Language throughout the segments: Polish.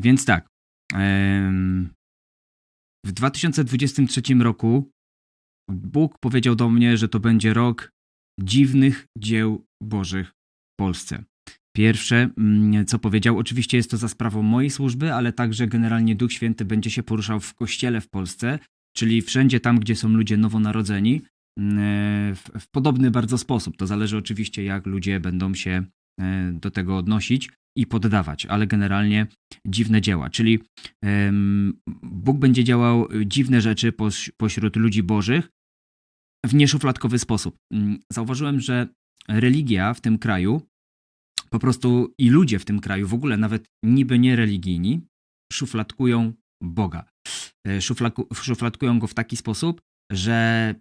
Więc tak. W 2023 roku Bóg powiedział do mnie, że to będzie rok dziwnych dzieł Bożych w Polsce. Pierwsze, mm, co powiedział, oczywiście jest to za sprawą mojej służby, ale także generalnie Duch Święty będzie się poruszał w kościele w Polsce, czyli wszędzie tam, gdzie są ludzie nowonarodzeni, mm, w, podobny bardzo sposób. To zależy oczywiście, jak ludzie będą się e, do tego odnosić i poddawać, ale generalnie dziwne dzieła. Czyli Bóg będzie działał dziwne rzeczy poś, pośród ludzi bożych w nieszufladkowy sposób. Mm, zauważyłem, że religia w tym kraju po prostu i ludzie w tym kraju, w ogóle nawet niby nie religijni, szufladkują Boga. E, szufladkują go w taki sposób, że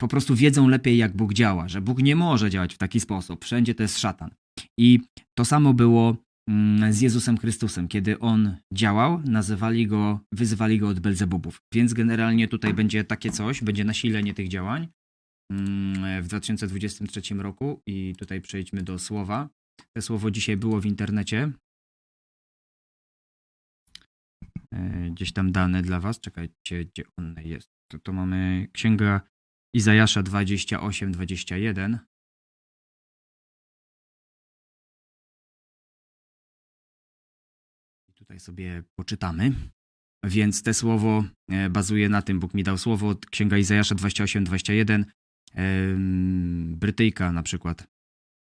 po prostu wiedzą lepiej, jak Bóg działa, że Bóg nie może działać w taki sposób. Wszędzie to jest szatan. I to samo było mm, z Jezusem Chrystusem. Kiedy On działał, nazywali go, wyzywali go od Belzebubów. Więc generalnie tutaj będzie takie coś, będzie nasilenie tych działań mm, w 2023 roku i tutaj przejdźmy do słowa. To słowo dzisiaj było w internecie. E, gdzieś tam dane dla was. Czekajcie, gdzie one jest. To, to mamy Księga Izajasza 28, 21. Tutaj sobie poczytamy. Więc te słowo e, bazuje na tym, Bóg mi dał słowo, Księga Izajasza 28-21, Brytyjka na przykład.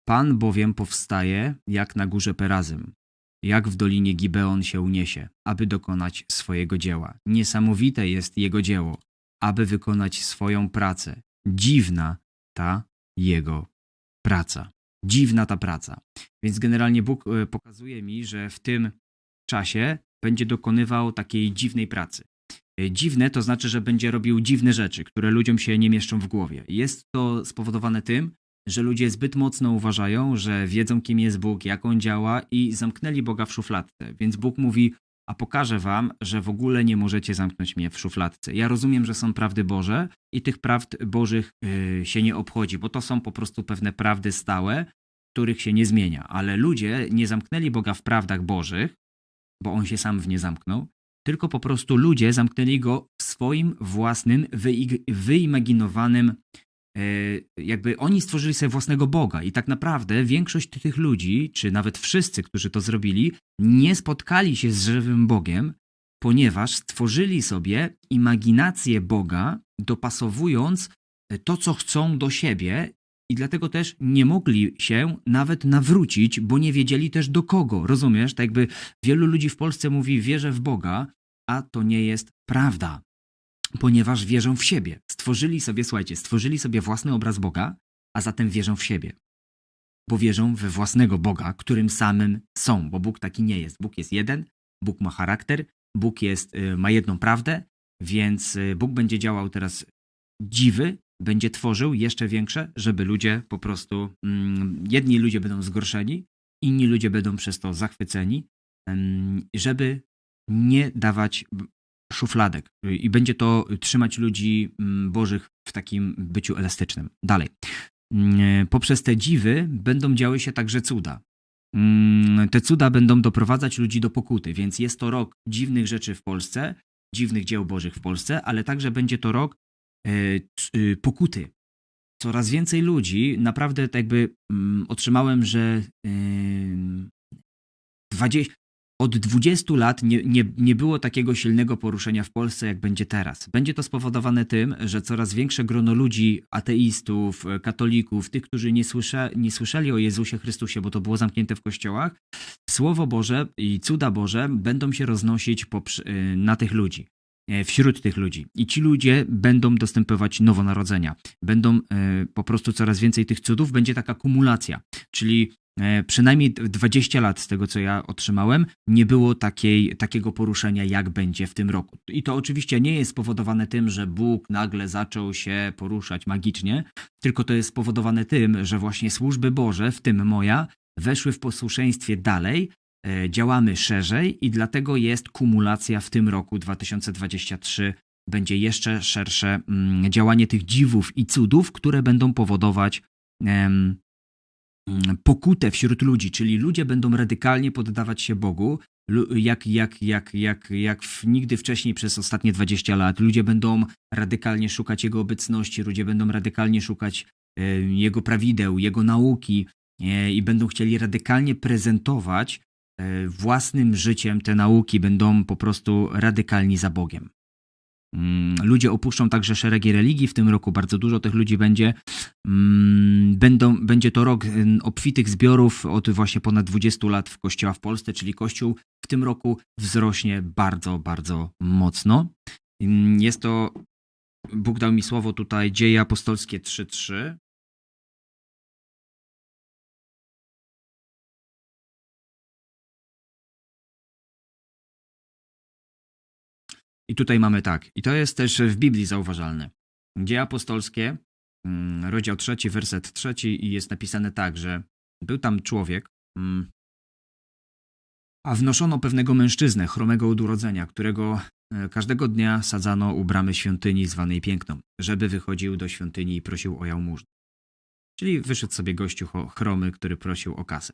Pan bowiem powstaje jak na górze Perazym, jak w dolinie Gibeon się uniesie, aby dokonać swojego dzieła. Niesamowite jest jego dzieło, aby wykonać swoją pracę. Dziwna ta jego praca. Dziwna ta praca. Więc generalnie Bóg e, pokazuje mi, że w tym czasie będzie dokonywał takiej dziwnej pracy. E, dziwne to znaczy, że będzie robił dziwne rzeczy, które ludziom się nie mieszczą w głowie. Jest to spowodowane tym, że ludzie zbyt mocno uważają, że wiedzą, kim jest Bóg, jak on działa i zamknęli Boga w szufladce. Więc Bóg mówi: A pokażę wam, że w ogóle nie możecie zamknąć mnie w szufladce. Ja rozumiem, że są prawdy Boże i tych prawd Bożych yy, się nie obchodzi, bo to są po prostu pewne prawdy stałe, których się nie zmienia. Ale ludzie nie zamknęli Boga w prawdach Bożych, bo on się sam w nie zamknął, tylko po prostu ludzie zamknęli go w swoim własnym, wyimaginowanym, e, jakby oni stworzyli sobie własnego Boga. I tak naprawdę większość tych ludzi, czy nawet wszyscy, którzy to zrobili, nie spotkali się z żywym Bogiem, ponieważ stworzyli sobie imaginację Boga, dopasowując to, co chcą do siebie i dlatego też nie mogli się nawet nawrócić, bo nie wiedzieli też do kogo. Rozumiesz? Tak jakby wielu ludzi w Polsce mówi wierzę w Boga, a to nie jest prawda. Ponieważ wierzą w siebie. Stworzyli sobie, słuchajcie, stworzyli sobie własny obraz Boga, a zatem wierzą w siebie. Bo wierzą we własnego Boga, którym samym są, bo Bóg taki nie jest. Bóg jest jeden, Bóg ma charakter, Bóg jest, y, ma jedną prawdę, więc y, Bóg będzie działał teraz dziwy, będzie tworzył jeszcze większe, żeby ludzie po prostu, mm, jedni ludzie będą zgorszeni, inni ludzie będą przez to zachwyceni, żeby nie dawać szufladek i będzie to trzymać ludzi mm, bożych w takim byciu elastycznym. Dalej. Mm, poprzez te dziwy będą działy się także cuda. Te cuda będą doprowadzać ludzi do pokuty, więc jest to rok dziwnych rzeczy w Polsce, dziwnych dzieł bożych w Polsce, ale także będzie to rok pokuty. Coraz więcej ludzi, naprawdę tak jakby mm, otrzymałem, że 20, od 20 lat nie, nie, nie było takiego silnego poruszenia w Polsce, jak będzie teraz. Będzie to spowodowane tym, że coraz większe grono ludzi, ateistów, katolików, tych, którzy nie, słysza, nie słyszeli o Jezusie Chrystusie, bo to było zamknięte w kościołach, Słowo Boże i cuda Boże będą się roznosić y, na tych ludzi. E, wśród tych ludzi. I ci ludzie będą dostępować nowonarodzenia. Będą e, po prostu coraz więcej tych cudów, będzie taka kumulacja. Czyli e, przynajmniej 20 lat z tego, co ja otrzymałem, nie było takiej, takiego poruszenia, jak będzie w tym roku. I to oczywiście nie jest spowodowane tym, że Bóg nagle zaczął się poruszać magicznie, tylko to jest spowodowane tym, że właśnie służby Boże, w tym moja, weszły w posłuszeństwie dalej działamy szerzej i dlatego jest kumulacja w tym roku 2023. Będzie jeszcze szersze mm, działanie tych dziwów i cudów, które będą powodować mm, pokutę wśród ludzi, czyli ludzie będą radykalnie poddawać się Bogu, jak, jak, jak, jak, jak nigdy wcześniej przez ostatnie 20 lat. Ludzie będą radykalnie szukać Jego obecności, ludzie będą radykalnie szukać e, Jego prawideł, Jego nauki e, i będą chcieli radykalnie prezentować e, własnym życiem te nauki, będą po prostu radykalni za Bogiem. Mm, Ludzie opuszczą także szeregi religii. W tym roku bardzo dużo tych ludzi będzie. Mm, Będą, będzie to rok obfitych zbiorów od właśnie ponad 20 lat w kościoła w Polsce, czyli kościół w tym roku wzrośnie bardzo, bardzo mocno. Mm, Jest to, Bóg dał mi słowo tutaj, dzieje apostolskie 3.3. I tutaj mamy tak, i to jest też w Biblii zauważalne. Dzieje apostolskie, mm, rozdział trzeci, werset trzeci i jest napisane tak, że był tam człowiek, mm, a wnoszono pewnego mężczyznę, chromego od urodzenia, którego e, każdego dnia sadzano u bramy świątyni zwanej Piękną, żeby wychodził do świątyni i prosił o jałmużnę. Czyli wyszedł sobie gościu chromy, który prosił o kasę.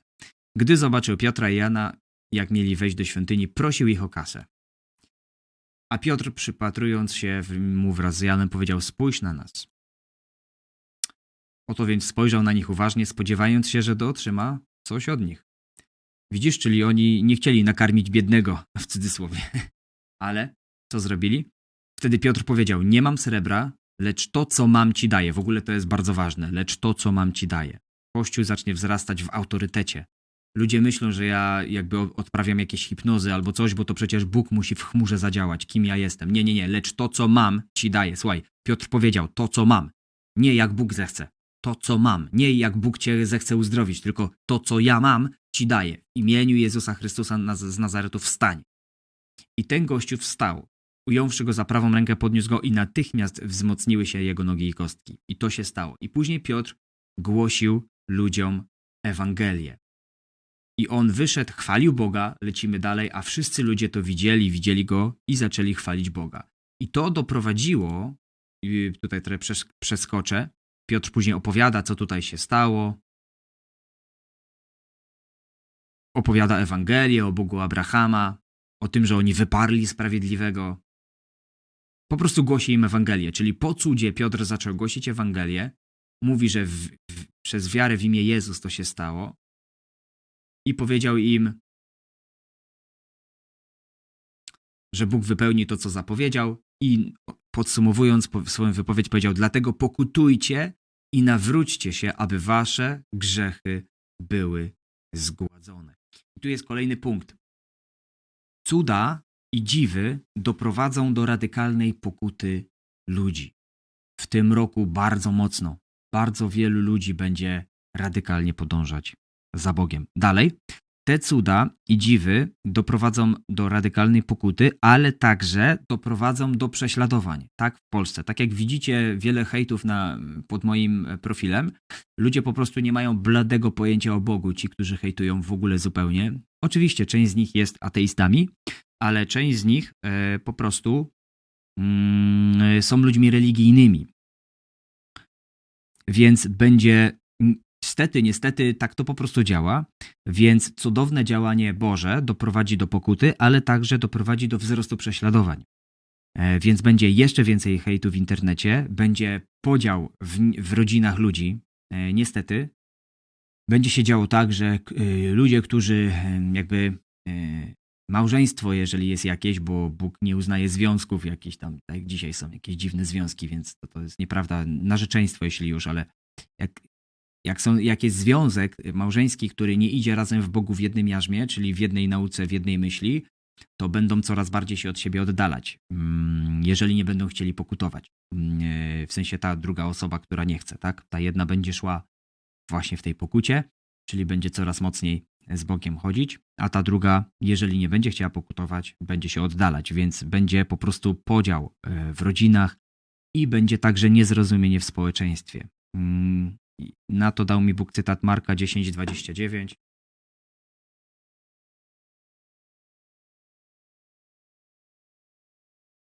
Gdy zobaczył Piotra i Jana, jak mieli wejść do świątyni, prosił ich o kasę. A Piotr, przypatrując się mu wraz z Janem, powiedział: Spójrz na nas. Oto więc spojrzał na nich uważnie, spodziewając się, że otrzyma coś od nich. Widzisz, czyli oni nie chcieli nakarmić biednego, w cudzysłowie. Ale co zrobili? Wtedy Piotr powiedział: Nie mam srebra, lecz to, co mam, ci daję. W ogóle to jest bardzo ważne. Lecz to, co mam, ci daję. Kościół zacznie wzrastać w autorytecie. Ludzie myślą, że ja jakby odprawiam jakieś hipnozy albo coś, bo to przecież Bóg musi w chmurze zadziałać. Kim ja jestem? Nie, nie, nie. Lecz to, co mam, ci daję. Słuchaj, Piotr powiedział: To, co mam. Nie jak Bóg zechce. To, co mam. Nie jak Bóg cię zechce uzdrowić, tylko to, co ja mam, ci daję. W imieniu Jezusa Chrystusa z Nazaretu wstań. I ten gościu wstał. Ująwszy go za prawą rękę, podniósł go i natychmiast wzmocniły się jego nogi i kostki. I to się stało. I później Piotr głosił ludziom Ewangelię. I on wyszedł, chwalił Boga, lecimy dalej, a wszyscy ludzie to widzieli, widzieli go i zaczęli chwalić Boga. I to doprowadziło, i tutaj trochę przes- przeskoczę, Piotr później opowiada, co tutaj się stało. Opowiada Ewangelię o Bogu Abrahama, o tym, że oni wyparli sprawiedliwego. Po prostu głosi im Ewangelię, czyli po cudzie Piotr zaczął głosić Ewangelię. Mówi, że w, w, przez wiarę w imię Jezus to się stało. I powiedział im, że Bóg wypełni to, co zapowiedział. I podsumowując po- swoją wypowiedź, powiedział: Dlatego pokutujcie i nawróćcie się, aby wasze grzechy były zgładzone. I tu jest kolejny punkt. Cuda i dziwy doprowadzą do radykalnej pokuty ludzi. W tym roku bardzo mocno, bardzo wielu ludzi będzie radykalnie podążać za Bogiem. Dalej, te cuda i dziwy doprowadzą do radykalnej pokuty, ale także doprowadzą do prześladowań. Tak w Polsce. Tak jak widzicie wiele hejtów na, pod moim profilem, ludzie po prostu nie mają bladego pojęcia o Bogu, ci, którzy hejtują w ogóle zupełnie. Oczywiście część z nich jest ateistami, ale część z nich e, po prostu mm, są ludźmi religijnymi. Więc będzie Niestety, niestety, tak to po prostu działa, więc cudowne działanie Boże doprowadzi do pokuty, ale także doprowadzi do wzrostu prześladowań. E, Więc będzie jeszcze więcej hejtu w internecie, będzie podział w, w rodzinach ludzi. E, Niestety, będzie się działo tak, że y, ludzie, którzy jakby e, małżeństwo, jeżeli jest jakieś, bo Bóg nie uznaje związków jakieś tam, tak dzisiaj są jakieś dziwne związki, więc to, to jest nieprawda, narzeczeństwo jeśli już, ale jak jak, są, jak jest związek małżeński, który nie idzie razem w Bogu w jednym jarzmie, czyli w jednej nauce, w jednej myśli, to będą coraz bardziej się od siebie oddalać, mm, jeżeli nie będą chcieli pokutować. Mm, e, W sensie ta druga osoba, która nie chce, tak? Ta jedna będzie szła właśnie w tej pokucie, czyli będzie coraz mocniej z Bogiem chodzić, a ta druga, jeżeli nie będzie chciała pokutować, będzie się oddalać, więc będzie po prostu podział e, w rodzinach i będzie także niezrozumienie w społeczeństwie. Na to dał mi Bóg cytat Marka 10:29.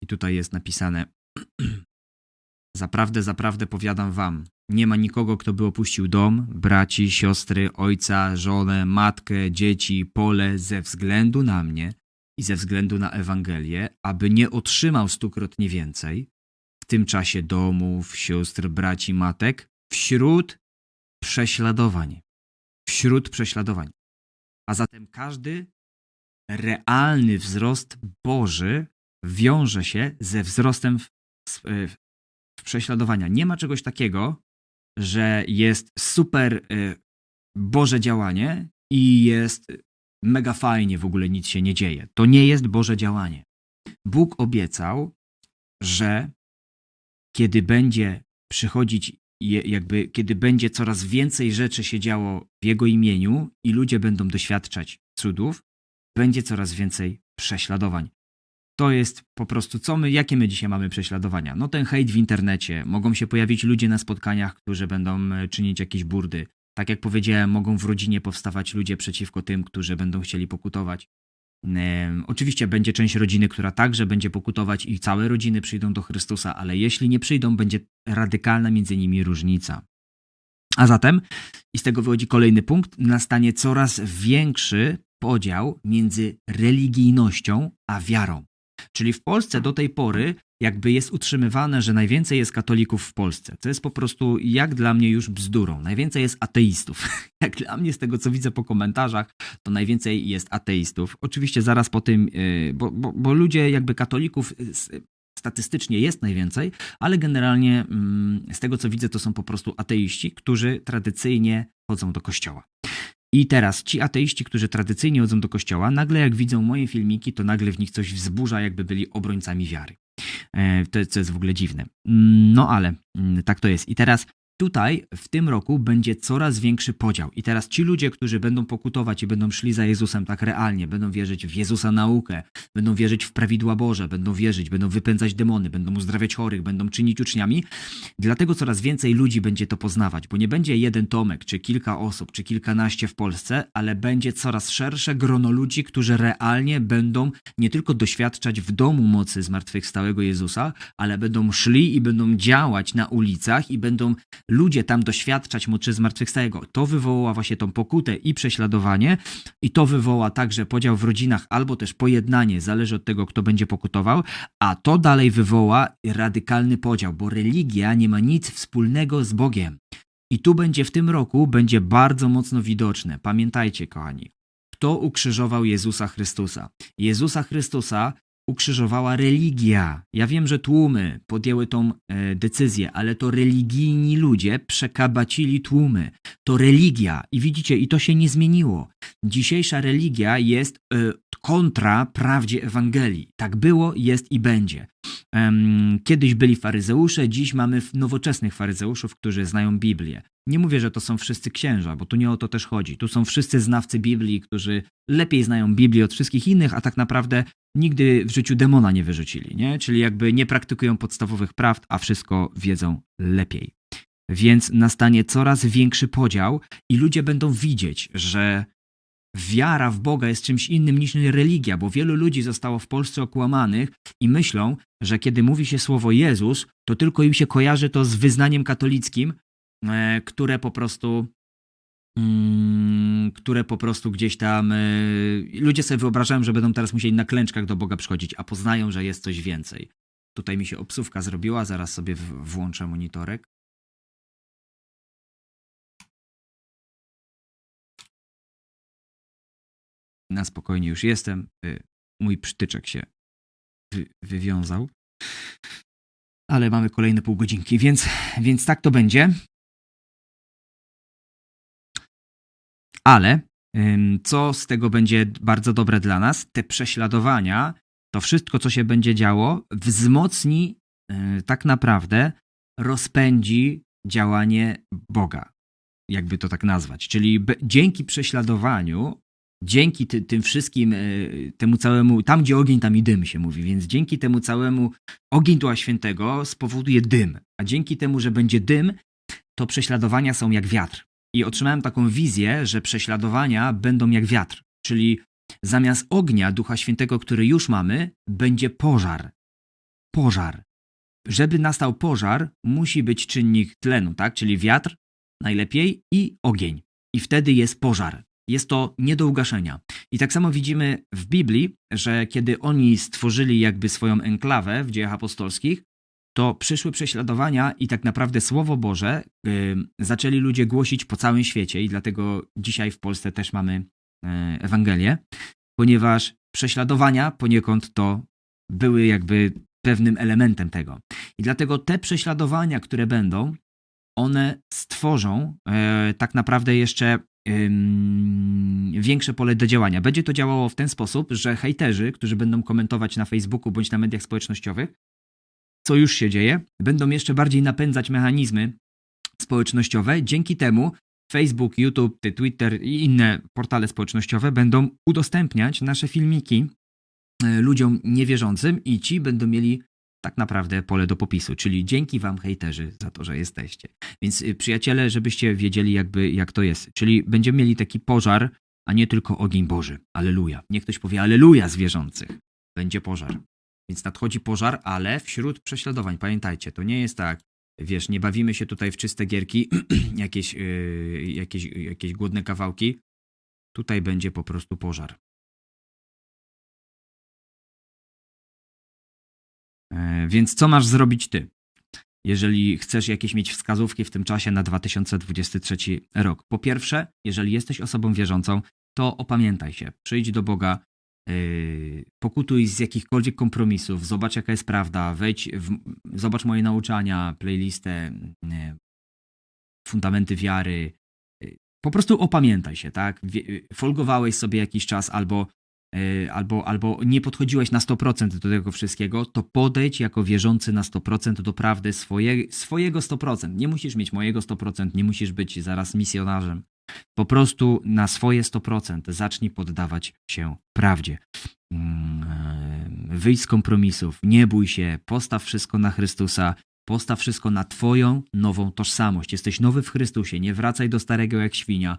I tutaj jest napisane: Zaprawdę, zaprawdę powiadam wam, Nie ma nikogo, kto by opuścił dom, braci, siostry, ojca, żonę, matkę, dzieci, pole ze względu na mnie i ze względu na Ewangelię, aby nie otrzymał stukrotnie więcej, w tym czasie domów, sióstr, braci, matek, wśród prześladowań. Wśród prześladowań. A zatem każdy realny wzrost Boży wiąże się ze wzrostem w, w, w prześladowania. Nie ma czegoś takiego, że jest super y, Boże działanie i jest mega fajnie, w ogóle nic się nie dzieje. To nie jest Boże działanie. Bóg obiecał, że kiedy będzie przychodzić, jakby kiedy będzie coraz więcej rzeczy się działo w Jego imieniu i ludzie będą doświadczać cudów, będzie coraz więcej prześladowań. To jest po prostu, co my, jakie my dzisiaj mamy prześladowania? No ten hejt w internecie, mogą się pojawić ludzie na spotkaniach, którzy będą e, czynić jakieś burdy. Tak jak powiedziałem, mogą w rodzinie powstawać ludzie przeciwko tym, którzy będą chcieli pokutować. Oczywiście będzie część rodziny, która także będzie pokutować i całe rodziny przyjdą do Chrystusa, ale jeśli nie przyjdą, będzie radykalna między nimi różnica. A zatem, i z tego wychodzi kolejny punkt, nastanie coraz większy podział między religijnością a wiarą. Czyli w Polsce do tej pory jakby jest utrzymywane, że najwięcej jest katolików w Polsce. To jest po prostu jak dla mnie już bzdurą. Najwięcej jest ateistów. Jak dla mnie z tego co widzę po komentarzach, to najwięcej jest ateistów. Oczywiście zaraz po tym, y, bo, bo, bo ludzie jakby katolików y, statystycznie jest najwięcej, ale generalnie mm, z tego co widzę to są po prostu ateiści, którzy tradycyjnie chodzą do kościoła. I teraz ci ateiści, którzy tradycyjnie chodzą do kościoła, nagle jak widzą moje filmiki, to nagle w nich coś wzburza, jakby byli obrońcami wiary. E, to, jest w ogóle dziwne. No ale mm, tak to jest. I teraz Tutaj w tym roku będzie coraz większy podział. I teraz ci ludzie, którzy będą pokutować i będą szli za Jezusem tak realnie, będą wierzyć w Jezusa naukę, będą wierzyć w prawidła Boże, będą wierzyć, będą wypędzać demony, będą uzdrawiać chorych, będą czynić uczniami, dlatego coraz więcej ludzi będzie to poznawać, bo nie będzie jeden Tomek, czy kilka osób, czy kilkanaście w Polsce, ale będzie coraz szersze grono ludzi, którzy realnie będą nie tylko doświadczać w domu mocy zmartwychwstałego Jezusa, ale będą szli i będą działać na ulicach i będą ludzie tam doświadczać mocy zmartwychwstałego. To wywoła właśnie tą pokutę i prześladowanie i to wywoła także podział w rodzinach albo też pojednanie, zależy od tego, kto będzie pokutował, a to dalej wywoła radykalny podział, bo religia nie ma nic wspólnego z Bogiem. I tu będzie w tym roku będzie bardzo mocno widoczne. Pamiętajcie, kochani, kto ukrzyżował Jezusa Chrystusa? Jezusa Chrystusa ukrzyżowała religia. Ja wiem, że tłumy podjęły tą e, decyzję, ale to religijni ludzie przekabacili tłumy. To religia i widzicie, i to się nie zmieniło. Dzisiejsza religia jest e, kontra prawdzie Ewangelii. Tak było, jest i będzie. Kiedyś byli faryzeusze, dziś mamy nowoczesnych faryzeuszów, którzy znają Biblię. Nie mówię, że to są wszyscy księża, bo tu nie o to też chodzi. Tu są wszyscy znawcy Biblii, którzy lepiej znają Biblię od wszystkich innych, a tak naprawdę nigdy w życiu demona nie wyrzucili, nie? Czyli jakby nie praktykują podstawowych prawd, a wszystko wiedzą lepiej. Więc nastanie coraz większy podział i ludzie będą widzieć, że wiara w Boga jest czymś innym niż religia, bo wielu ludzi zostało w Polsce okłamanych i myślą, że kiedy mówi się słowo Jezus, to tylko im się kojarzy to z wyznaniem katolickim, które po prostu mm, które po prostu gdzieś tam e, ludzie sobie wyobrażają, że będą teraz musieli na klęczkach do Boga przychodzić, a poznają, że jest coś więcej. Tutaj mi się obsówka zrobiła, zaraz sobie włączę monitorek. na spokojnie już jestem. Y, mój przytyczek się wy, wywiązał. Ale mamy kolejne pół godzinki, więc, więc tak to będzie. Ale co z tego będzie bardzo dobre dla nas? Te prześladowania, to wszystko, co się będzie działo, wzmocni y, tak naprawdę, rozpędzi działanie Boga. Jakby to tak nazwać. Czyli dzięki prześladowaniu dzięki ty, tym wszystkim, e, temu całemu, tam gdzie ogień, tam i dym się mówi, więc dzięki temu całemu ogień Ducha Świętego spowoduje dym, a dzięki temu, że będzie dym, to prześladowania są jak wiatr. I otrzymałem taką wizję, że prześladowania będą jak wiatr, czyli zamiast ognia Ducha Świętego, który już mamy, będzie pożar. Pożar. żeby nastał pożar, musi być czynnik tlenu, tak? Czyli wiatr najlepiej i ogień. I wtedy jest pożar. Jest to nie do ugaszenia. I tak samo widzimy w Biblii, że kiedy oni stworzyli jakby swoją enklawę w dziejach apostolskich, to przyszły prześladowania i tak naprawdę Słowo Boże y, zaczęli ludzie głosić po całym świecie i dlatego dzisiaj w Polsce też mamy y, Ewangelię, ponieważ prześladowania poniekąd to były jakby pewnym elementem tego. I dlatego te prześladowania, które będą, one stworzą y, tak naprawdę jeszcze większe pole do działania. Będzie to działało w ten sposób, że hejterzy, którzy będą komentować na Facebooku bądź na mediach społecznościowych, co już się dzieje, będą jeszcze bardziej napędzać mechanizmy społecznościowe. Dzięki temu Facebook, YouTube, Twitter i inne portale społecznościowe będą udostępniać nasze filmiki e, ludziom niewierzącym i ci będą mieli tak naprawdę pole do popisu, czyli dzięki wam hejterzy za to, że jesteście. Więc y, przyjaciele, żebyście wiedzieli jakby jak to jest. Czyli będziemy mieli taki pożar, a nie tylko ogień Boży. Aleluja. Niech ktoś powie aleluja z wierzących. Będzie pożar. Więc nadchodzi pożar, ale wśród prześladowań, pamiętajcie, to nie jest tak, wiesz, nie bawimy się tutaj w czyste gierki, jakieś, yy, jakieś, jakieś głodne kawałki. Tutaj będzie po prostu pożar. E, więc co masz zrobić ty? Jeżeli chcesz jakieś mieć wskazówki w tym czasie na 2023 rok. Po pierwsze, jeżeli jesteś osobą wierzącą, to opamiętaj się, przyjdź do Boga, pokutuj z jakichkolwiek kompromisów, zobacz jaka jest prawda, wejdź, w, zobacz moje nauczania, playlistę, nie, fundamenty wiary. Yy, po prostu opamiętaj się, tak? Folgowałeś sobie jakiś czas albo, albo, albo nie podchodziłeś na 100% do tego wszystkiego, to podejdź jako wierzący na 100% do prawdy swoje, swojego 100%. Nie musisz mieć mojego 100%, nie musisz być zaraz misjonarzem. Po prostu na swoje 100% zacznij poddawać się prawdzie. Mm, wyjdź z kompromisów, nie bój się, postaw wszystko na Chrystusa, postaw wszystko na Twoją nową tożsamość. Jesteś nowy w Chrystusie, nie wracaj do starego jak świnia.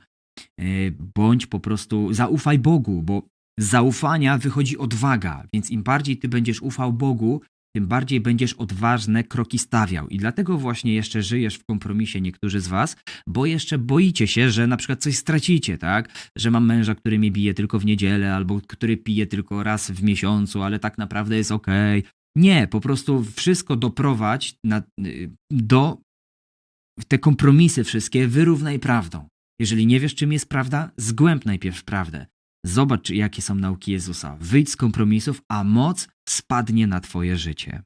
E, bądź po prostu, zaufaj Bogu, bo z zaufania wychodzi odwaga, więc im bardziej Ty będziesz ufał Bogu, tym bardziej będziesz odważne kroki stawiał. I dlatego właśnie jeszcze żyjesz w kompromisie niektórzy z was, bo jeszcze boicie się, że na przykład coś stracicie, tak? Że mam męża, który mnie bije tylko w niedzielę, albo który pije tylko raz w miesiącu, ale tak naprawdę jest okej. Okay. Nie, po prostu wszystko doprowadź na, y, do te kompromisy wszystkie wyrównaj prawdą. Jeżeli nie wiesz, czym jest prawda, zgłęb najpierw prawdę. Zobacz, jakie są nauki Jezusa. Wyjdź z kompromisów, a moc spadnie na Twoje życie.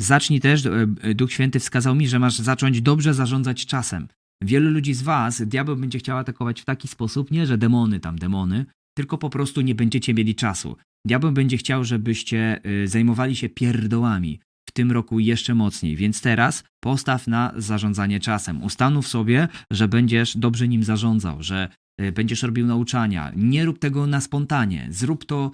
Zacznij też, e, Duch Święty wskazał mi, że masz zacząć dobrze zarządzać czasem. Wielu ludzi z Was, diabeł będzie chciał atakować w taki sposób, nie że demony tam demony, tylko po prostu nie będziecie mieli czasu. Diabeł będzie chciał, żebyście e, zajmowali się pierdołami. W tym roku jeszcze mocniej, więc teraz postaw na zarządzanie czasem. Ustanów sobie, że będziesz dobrze nim zarządzał, że E, będziesz robił nauczania. Nie rób tego na spontanie. Zrób to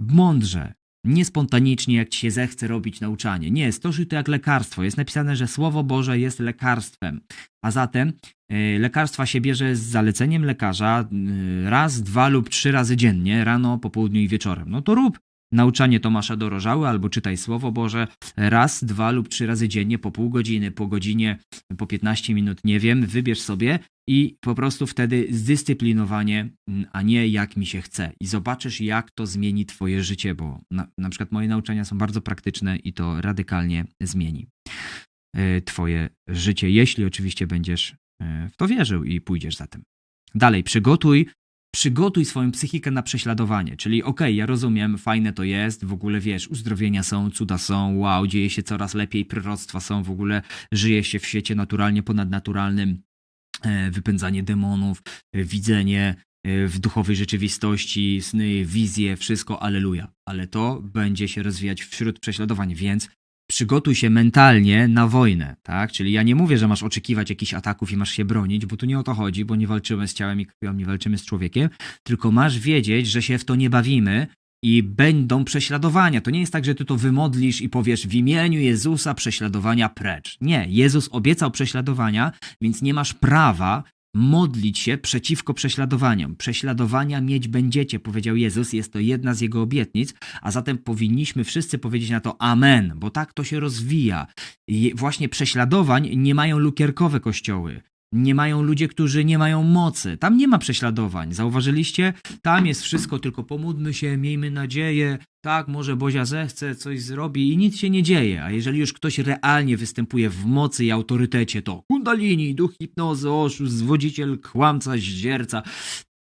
mądrze. Nie spontanicznie, jak ci się zechce robić nauczanie. Nie, stosuj to jak lekarstwo. Jest napisane, że Słowo Boże jest lekarstwem. A zatem y, lekarstwa się bierze z zaleceniem lekarza y, raz, dwa lub trzy razy dziennie, rano, po południu i wieczorem. No to rób. Nauczanie Tomasza Dorożały albo czytaj Słowo Boże raz, dwa lub trzy razy dziennie, po pół godziny, po godzinie, po 15 minut, nie wiem, wybierz sobie i po prostu wtedy zdyscyplinowanie, mm, a nie jak mi się chce. I zobaczysz, jak to zmieni Twoje życie, bo na, na przykład moje nauczania są bardzo praktyczne i to radykalnie zmieni e, Twoje życie, jeśli oczywiście będziesz e, w to wierzył i pójdziesz za tym. Dalej, przygotuj przygotuj swoją psychikę na prześladowanie. Czyli okej, okay, ja rozumiem, fajne to jest, w ogóle wiesz, uzdrowienia są, cuda są, wow, dzieje się coraz lepiej, proroctwa są, w ogóle żyje się w świecie naturalnie ponadnaturalnym, e, wypędzanie demonów, e, widzenie e, w duchowej rzeczywistości, sny, wizje, wszystko, aleluja. Ale to będzie się rozwijać wśród prześladowań, więc przygotuj się mentalnie na wojnę, tak? Czyli ja nie mówię, że masz oczekiwać jakichś ataków i masz się bronić, bo tu nie o to chodzi, bo nie walczymy z ciałem i krwią, nie walczymy z człowiekiem, tylko masz wiedzieć, że się w to nie bawimy i będą prześladowania. To nie jest tak, że ty to wymodlisz i powiesz w imieniu Jezusa prześladowania precz. Nie, Jezus obiecał prześladowania, więc nie masz prawa modlić się przeciwko prześladowaniom. Prześladowania mieć będziecie, powiedział Jezus, jest to jedna z jego obietnic, a zatem powinniśmy wszyscy powiedzieć na to amen, bo tak to się rozwija. I właśnie prześladowań nie mają lukierkowe kościoły. Nie mają ludzie, którzy nie mają mocy. Tam nie ma prześladowań. Zauważyliście? Tam jest wszystko, tylko pomódlmy się, miejmy nadzieję. Tak, może Bozia zechce, coś zrobi i nic się nie dzieje. A jeżeli już ktoś realnie występuje w mocy i autorytecie, to kundalini, duch hipnozy, oszust, zwodziciel, kłamca, zdzierca.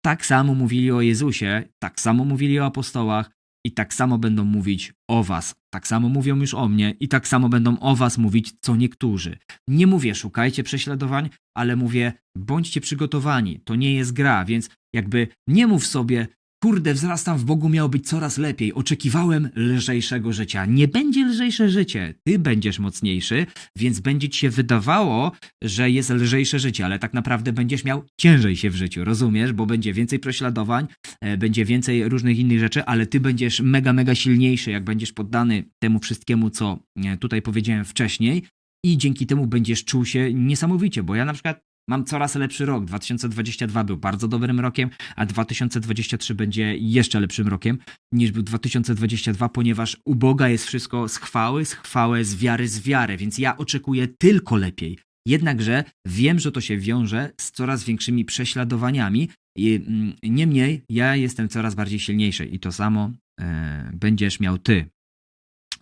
Tak samo mówili o Jezusie, tak samo mówili o apostołach i tak samo będą mówić o was. Tak samo mówią już o mnie i tak samo będą o was mówić co niektórzy. Nie mówię szukajcie prześladowań, ale mówię bądźcie przygotowani. To nie jest gra, więc jakby nie mów sobie kurde, wzrastam w Bogu, miało być coraz lepiej. Oczekiwałem lżejszego życia. Nie będzie lżejsze życie. Ty będziesz mocniejszy, więc będzie ci się wydawało, że jest lżejsze życie, ale tak naprawdę będziesz miał ciężej się w życiu, rozumiesz? Bo będzie więcej prześladowań, e, będzie więcej różnych innych rzeczy, ale ty będziesz mega, mega silniejszy, jak będziesz poddany temu wszystkiemu, co e, tutaj powiedziałem wcześniej. I dzięki temu będziesz czuł się niesamowicie, bo ja na przykład Mam coraz lepszy rok. 2022 był bardzo dobrym rokiem, a 2023 będzie jeszcze lepszym rokiem niż był 2022, ponieważ u Boga jest wszystko z chwały, z chwały, z wiary, z wiary, więc ja oczekuję tylko lepiej. Jednakże wiem, że to się wiąże z coraz większymi prześladowaniami. I, mm, niemniej ja jestem coraz bardziej silniejszy i to samo e, będziesz miał ty.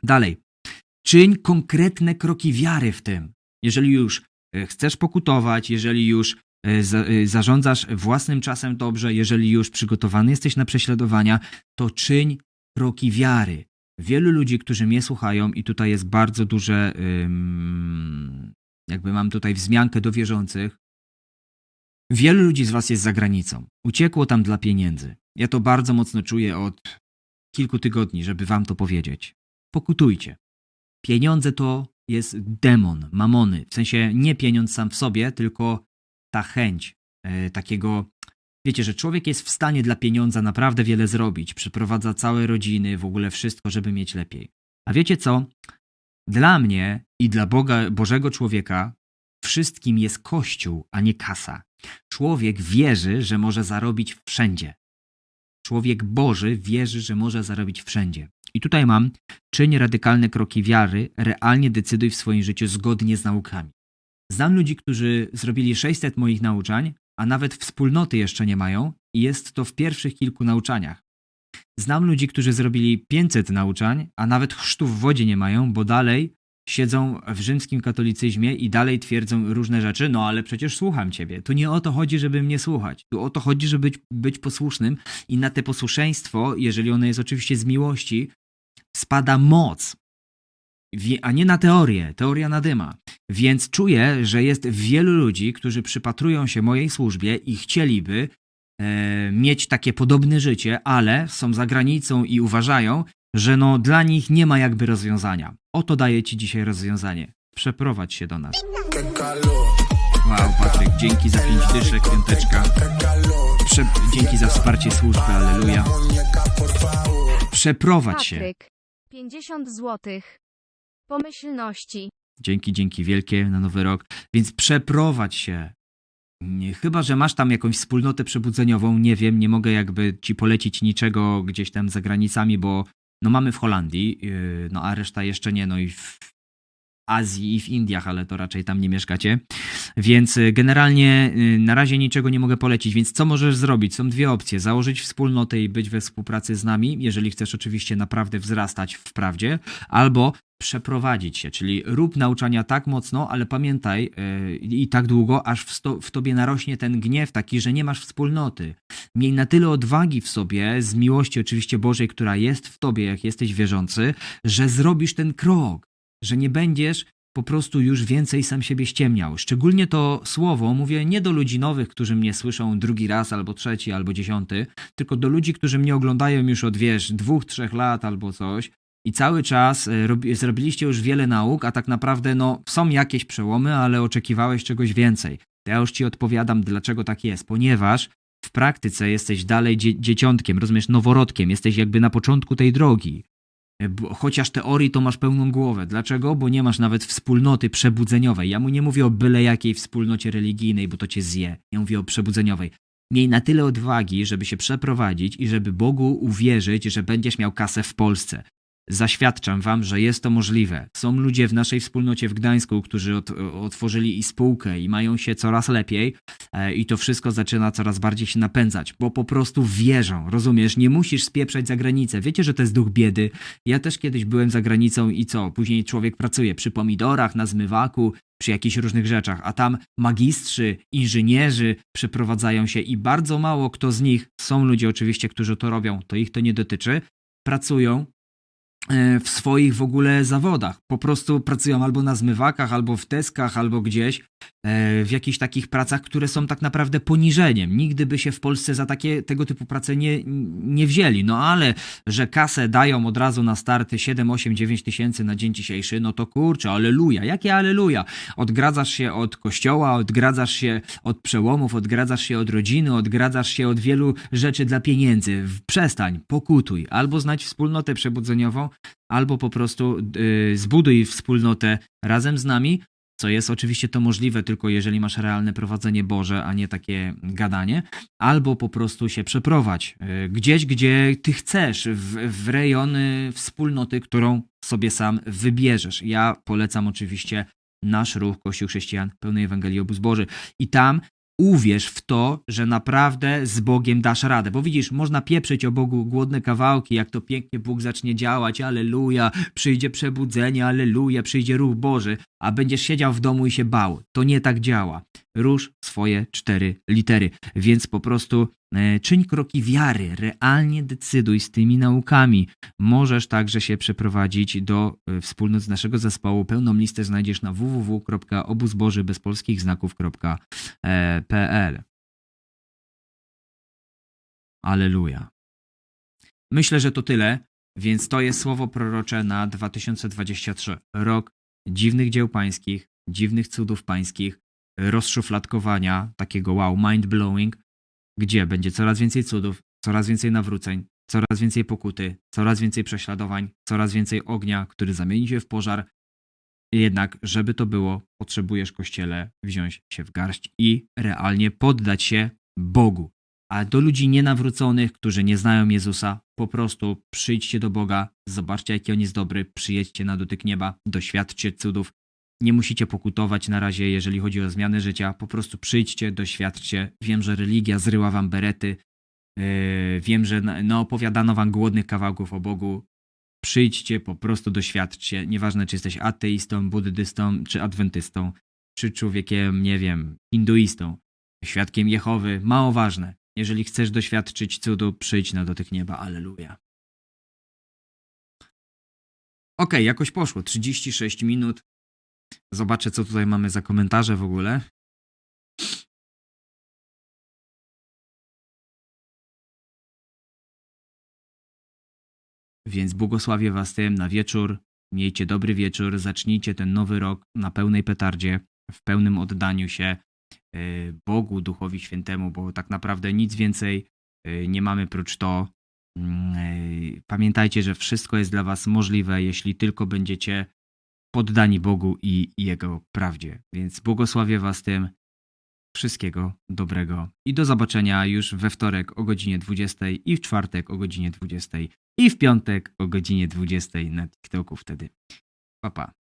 Dalej. Czyń konkretne kroki wiary w tym. Jeżeli już chcesz pokutować, jeżeli już e, e, zarządzasz własnym czasem dobrze, jeżeli już przygotowany jesteś na prześladowania, to czyń kroki wiary. Wielu ludzi, którzy mnie słuchają, i tutaj jest bardzo duże, jakby mam tutaj wzmiankę do wierzących, wielu ludzi z Was jest za granicą. Uciekło tam dla pieniędzy. Ja to bardzo mocno czuję od kilku tygodni, żeby Wam to powiedzieć. Pokutujcie. Pieniądze to jest demon, mamony. W sensie nie pieniądz sam w sobie, tylko ta chęć e, takiego. Wiecie, że człowiek jest w stanie dla pieniądza naprawdę wiele zrobić. Przyprowadza całe rodziny, w ogóle wszystko, żeby mieć lepiej. A wiecie co? Dla mnie i dla Boga, Bożego człowieka wszystkim jest Kościół, a nie kasa. Człowiek wierzy, że może zarobić wszędzie. Człowiek Boży wierzy, że może zarobić wszędzie. I tutaj mam, czyń radykalne kroki wiary, realnie decyduj w swoim życiu zgodnie z naukami. Znam ludzi, którzy zrobili 600 moich nauczań, a nawet wspólnoty jeszcze nie mają i jest to w pierwszych kilku nauczaniach. Znam ludzi, którzy zrobili 500 nauczań, a nawet chrztu w wodzie nie mają, bo dalej siedzą w rzymskim katolicyzmie i dalej twierdzą różne rzeczy, no ale przecież słucham ciebie. Tu nie o to chodzi, żeby mnie słuchać. Tu o to chodzi, żeby być, być posłusznym i na te posłuszeństwo, jeżeli ono jest oczywiście z miłości, spada moc, a nie na teorię, teoria nadyma. Więc czuję, że jest wielu ludzi, którzy przypatrują się mojej służbie i chcieliby e, mieć takie podobne życie, ale są za granicą i uważają, że no dla nich nie ma jakby rozwiązania. Oto daję Ci dzisiaj rozwiązanie. Przeprowadź się do nas. Wow, Patryk, dzięki za pięć dyszek, piąteczka. Prze dzięki za wsparcie służby, aleluja. Przeprowadź się. Patryk, 50 złotych. Pomyślności. Dzięki, dzięki wielkie na nowy rok. Więc przeprowadź się. Nie, chyba, że masz tam jakąś wspólnotę przebudzeniową, nie wiem, nie mogę jakby ci polecić niczego gdzieś tam za granicami, bo no mamy w Holandii, yy, no a reszta jeszcze nie, no i w Azji i w Indiach, ale to raczej tam nie mieszkacie. Więc y, generalnie y, na razie niczego nie mogę polecić, więc co możesz zrobić? Są dwie opcje. Założyć wspólnotę i być we współpracy z nami, jeżeli chcesz oczywiście naprawdę wzrastać w prawdzie, albo przeprowadzić się, czyli rób nauczania tak mocno, ale pamiętaj yy, i tak długo, aż w, sto, w tobie narośnie ten gniew taki, że nie masz wspólnoty. Miej na tyle odwagi w sobie, z miłości oczywiście Bożej, która jest w tobie, jak jesteś wierzący, że zrobisz ten krok, że nie będziesz po prostu już więcej sam siebie ściemniał. Szczególnie to słowo mówię nie do ludzi nowych, którzy mnie słyszą drugi raz, albo trzeci, albo dziesiąty, tylko do ludzi, którzy mnie oglądają już od, wiesz, dwóch, trzech lat albo coś i cały czas e, robi, zrobiliście już wiele nauk, a tak naprawdę no, są jakieś przełomy, ale oczekiwałeś czegoś więcej. To ja już ci odpowiadam, dlaczego tak jest. Ponieważ w praktyce jesteś dalej dzie dzieciątkiem, rozumiesz, noworodkiem, jesteś jakby na początku tej drogi. E, Chociaż teorii to masz pełną głowę. Dlaczego? Bo nie masz nawet wspólnoty przebudzeniowej. Ja mu nie mówię o byle jakiej wspólnocie religijnej, bo to cię zje. Ja mówię o przebudzeniowej. Miej na tyle odwagi, żeby się przeprowadzić i żeby Bogu uwierzyć, że będziesz miał kasę w Polsce. Zaświadczam wam, że jest to możliwe. Są ludzie w naszej wspólnocie w Gdańsku, którzy ot, otworzyli i spółkę i mają się coraz lepiej e, i to wszystko zaczyna coraz bardziej się napędzać, bo po prostu wierzą, rozumiesz? Nie musisz spieprzać za granicę. Wiecie, że to jest duch biedy. Ja też kiedyś byłem za granicą i co? Później człowiek pracuje przy pomidorach, na zmywaku, przy jakichś różnych rzeczach, a tam magistrzy, inżynierzy przeprowadzają się i bardzo mało kto z nich, są ludzie oczywiście, którzy to robią, to ich to nie dotyczy, pracują w swoich w ogóle zawodach. Po prostu pracują albo na zmywakach, albo w teskach, albo gdzieś e, w jakichś takich pracach, które są tak naprawdę poniżeniem. Nigdy by się w Polsce za takie tego typu prace nie, nie wzięli. No ale, że kasę dają od razu na starty 7, 8, 9 tysięcy na dzień dzisiejszy, no to kurczę, aleluja. Jakie aleluja? Odgradzasz się od kościoła, odgradzasz się od przełomów, odgradzasz się od rodziny, odgradzasz się od wielu rzeczy dla pieniędzy. Przestań, pokutuj. Albo znajdź wspólnotę przebudzeniową, albo po prostu yy, zbuduj wspólnotę razem z nami, co jest oczywiście to możliwe tylko jeżeli masz realne prowadzenie Boże, a nie takie gadanie, albo po prostu się przeprowadź yy, gdzieś, gdzie ty chcesz, w, w rejon wspólnoty, którą sobie sam wybierzesz. Ja polecam oczywiście nasz ruch Kościół Chrześcijan pełnej Ewangelii Obóz Boży i tam uwierz w to, że naprawdę z Bogiem dasz radę. Bo widzisz, można pieprzyć o Bogu głodne kawałki, jak to pięknie Bóg zacznie działać, aleluja, przyjdzie przebudzenie, aleluja, przyjdzie ruch Boży, a będziesz siedział w domu i się bał. To nie tak działa. Rusz swoje cztery litery. Więc po prostu e, czyń kroki wiary, realnie decyduj z tymi naukami. Możesz także się przeprowadzić do e, wspólnot z naszego zespołu. Pełną listę znajdziesz na www.obuzbożybezpolskich.pl. Aleluja. Myślę, że to tyle, więc to jest słowo prorocze na 2023. Rok dziwnych dzieł pańskich, dziwnych cudów pańskich, rozszufladkowania, takiego wow, mind blowing, gdzie będzie coraz więcej cudów, coraz więcej nawróceń, coraz więcej pokuty, coraz więcej prześladowań, coraz więcej ognia, który zamieni się w pożar. Jednak, żeby to było, potrzebujesz kościele wziąć się w garść i realnie poddać się Bogu. A do ludzi nienawróconych, którzy nie znają Jezusa, po prostu przyjdźcie do Boga, zobaczcie, jaki On jest dobry, przyjedźcie na dotyk nieba, doświadczcie cudów. Nie musicie pokutować na razie, jeżeli chodzi o zmianę życia. Po prostu przyjdźcie, doświadczcie. Wiem, że religia zryła wam berety. Yy, wiem, że no, opowiadano wam głodnych kawałków o Bogu. Przyjdźcie, po prostu doświadczcie. Nieważne, czy jesteś ateistą, buddystą, czy adwentystą, czy człowiekiem, nie wiem, hinduistą, świadkiem Jehowy. Mało ważne. Jeżeli chcesz doświadczyć cudu, przyjdź na dotyk nieba. Aleluja. Okej, jakoś poszło. 36 minut. Zobaczę, co tutaj mamy za komentarze w ogóle. Więc błogosławię Was tym na wieczór. Miejcie dobry wieczór. Zacznijcie ten nowy rok na pełnej petardzie, w pełnym oddaniu się Bogu, Duchowi Świętemu, bo tak naprawdę nic więcej y, nie mamy prócz to. Mm, y, Pamiętajcie, że wszystko jest dla Was możliwe, jeśli tylko będziecie poddani Bogu i Jego prawdzie. Więc błogosławię Was tym. Wszystkiego dobrego i do zobaczenia już we wtorek o godzinie 20 i w czwartek o godzinie 20 i w piątek o godzinie 20 na TikToku wtedy. Pa, pa.